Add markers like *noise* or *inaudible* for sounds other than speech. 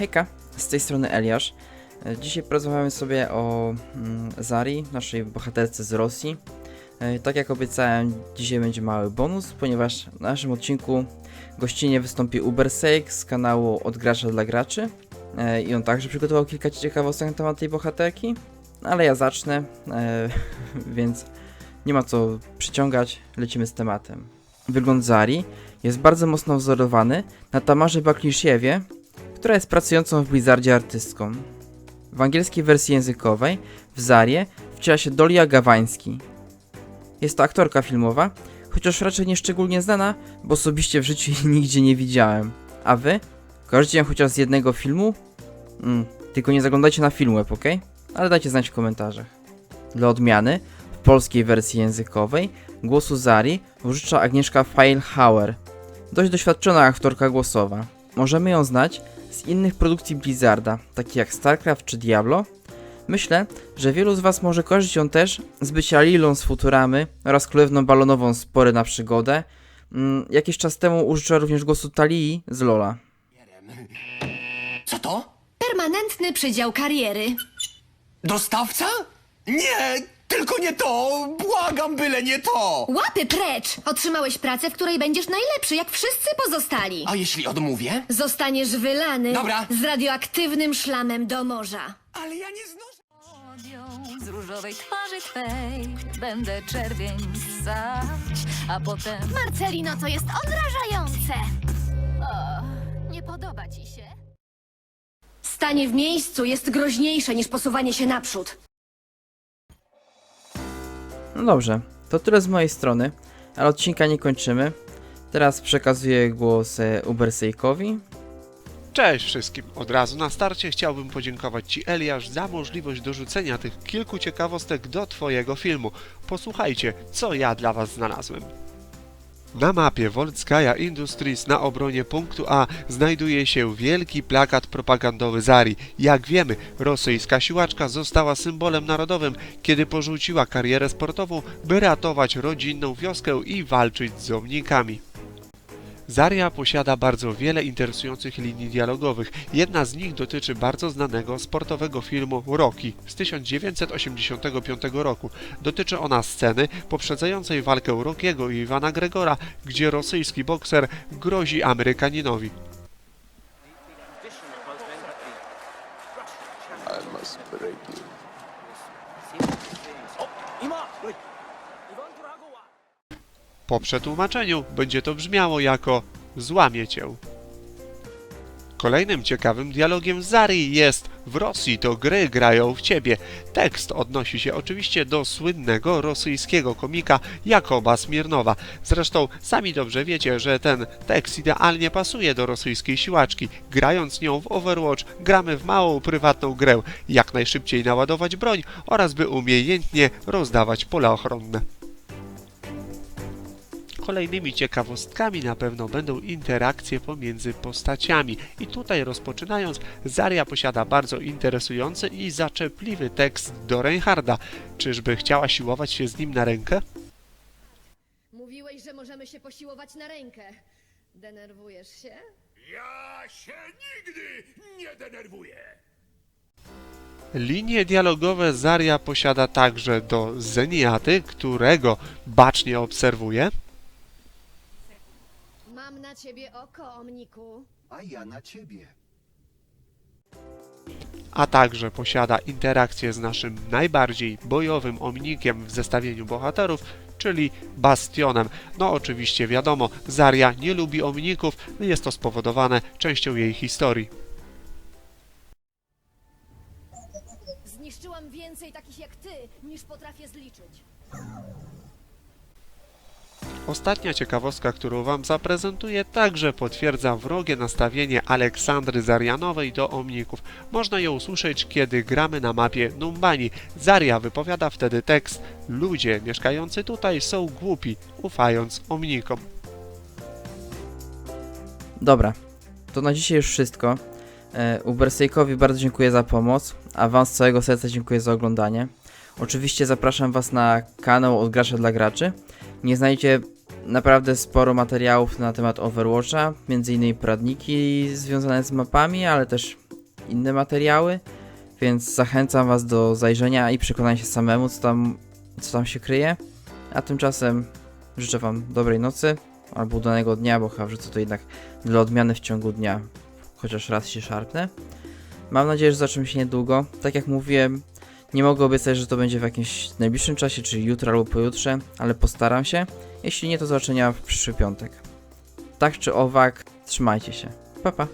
Hejka, z tej strony Eliasz. E, Dzisiaj porozmawiamy sobie o mm, Zari, naszej bohaterce z Rosji. E, Tak jak obiecałem, dzisiaj będzie mały bonus, ponieważ w naszym odcinku gościnnie wystąpi Ubersake z kanału Od Gracza dla Graczy. E, I on także przygotował kilka ciekawostek na temat tej bohaterki. Ale ja zacznę, *laughs* więc nie ma co przyciągać, lecimy z tematem. Wygląd Zari jest bardzo mocno wzorowany na Tamarze Baklisiewie, która jest pracującą w Blizzardzie artystką. W angielskiej wersji językowej w Zarie wciela się Dolia Gawański. Jest to aktorka filmowa, chociaż raczej nieszczególnie znana, bo osobiście w życiu jej nigdzie nie widziałem. A wy? Kojarzycie ją chociaż z jednego filmu? Mm, tylko nie zaglądajcie na Filmweb, ok? Ale dajcie znać w komentarzach. Dla odmiany, w polskiej wersji językowej głosu Zari użycza Agnieszka Feilhauer, dość doświadczona aktorka głosowa. Możemy ją znać z innych produkcji Blizzarda, takich jak StarCraft czy Diablo. Myślę, że wielu z Was może kojarzyć ją też z bycia Lilą z Futuramy oraz królewną balonową z Pory na przygodę. Mm, jakiś czas temu użyczyła również głosu Talii z Lola. Co to? Permanentny przydział kariery. Dostawca? Nie, tylko nie to! Błagam, byle nie to! Łapy precz! Otrzymałeś pracę, w której będziesz najlepszy, jak wszyscy pozostali. A jeśli odmówię? Zostaniesz wylany Dobra. z radioaktywnym szlamem do morza. Ale ja nie znoszę. Z różowej twarzy twej będę czerwień ssać, a potem Marcelino, to jest odrażające. O, nie podoba ci się? Stanie w miejscu jest groźniejsze niż posuwanie się naprzód. No dobrze, to tyle z mojej strony, ale odcinka nie kończymy. Teraz przekazuję głos e, Ubersake'owi. Cześć wszystkim! Od razu na starcie chciałbym podziękować Ci, Eliasz, za możliwość dorzucenia tych kilku ciekawostek do Twojego filmu. Posłuchajcie, co ja dla Was znalazłem. Na mapie Volskaya Industries na obronie punktu A znajduje się wielki plakat propagandowy Zari. Jak wiemy, rosyjska siłaczka została symbolem narodowym, kiedy porzuciła karierę sportową, by ratować rodzinną wioskę i walczyć z omnikami. Zaria posiada bardzo wiele interesujących linii dialogowych. Jedna z nich dotyczy bardzo znanego sportowego filmu Rocky z 1985 roku. Dotyczy ona sceny poprzedzającej walkę Rockiego i Iwana Gregora, gdzie rosyjski bokser grozi Amerykaninowi. Po przetłumaczeniu będzie to brzmiało jako złamie cię. Kolejnym ciekawym dialogiem Zari jest w Rosji to gry grają w ciebie. Tekst odnosi się oczywiście do słynnego rosyjskiego komika Jakoba Smirnowa. Zresztą sami dobrze wiecie, że ten tekst idealnie pasuje do rosyjskiej siłaczki. Grając nią w Overwatch gramy w małą prywatną grę, jak najszybciej naładować broń oraz by umiejętnie rozdawać pola ochronne. Kolejnymi ciekawostkami na pewno będą interakcje pomiędzy postaciami. I tutaj rozpoczynając, Zaria posiada bardzo interesujący i zaczepliwy tekst do Reinharda. Czyżby chciała siłować się z nim na rękę? Mówiłeś, że możemy się posiłować na rękę. Denerwujesz się? Ja się nigdy nie denerwuję! Linie dialogowe Zaria posiada także do Zeniaty, którego bacznie obserwuje. Na ciebie oko, Omniku. A ja na ciebie. a także posiada interakcję z naszym najbardziej bojowym omnikiem w zestawieniu bohaterów, czyli Bastionem. No oczywiście wiadomo, Zaria nie lubi omników, jest to spowodowane częścią jej historii. Zniszczyłam więcej takich jak ty, niż potrafię zliczyć. Ostatnia ciekawostka, którą Wam zaprezentuję, także potwierdza wrogie nastawienie Aleksandry Zarianowej do omników. Można ją usłyszeć, kiedy gramy na mapie Numbani. Zaria wypowiada wtedy tekst Ludzie mieszkający tutaj są głupi, ufając omnikom. Dobra, to na dzisiaj już wszystko. E, Ubersake'owi bardzo dziękuję za pomoc, a Wam z całego serca dziękuję za oglądanie. Oczywiście zapraszam Was na kanał Od dla Graczy. Nie znajdziecie naprawdę sporo materiałów na temat Overwatcha, m.in. poradniki związane z mapami, ale też inne materiały, więc zachęcam Was do zajrzenia i przekonania się samemu, co tam, co tam się kryje. A tymczasem życzę Wam dobrej nocy albo udanego dnia, bo chyba wrzucę to jednak dla odmiany w ciągu dnia, chociaż raz się szarpnę. Mam nadzieję, że zobaczymy się niedługo. Tak jak mówiłem, nie mogę obiecać, że to będzie w jakimś najbliższym czasie, czyli jutro albo pojutrze, ale postaram się. Jeśli nie, to zobaczenia w przyszły piątek. Tak czy owak, trzymajcie się. Pa, pa.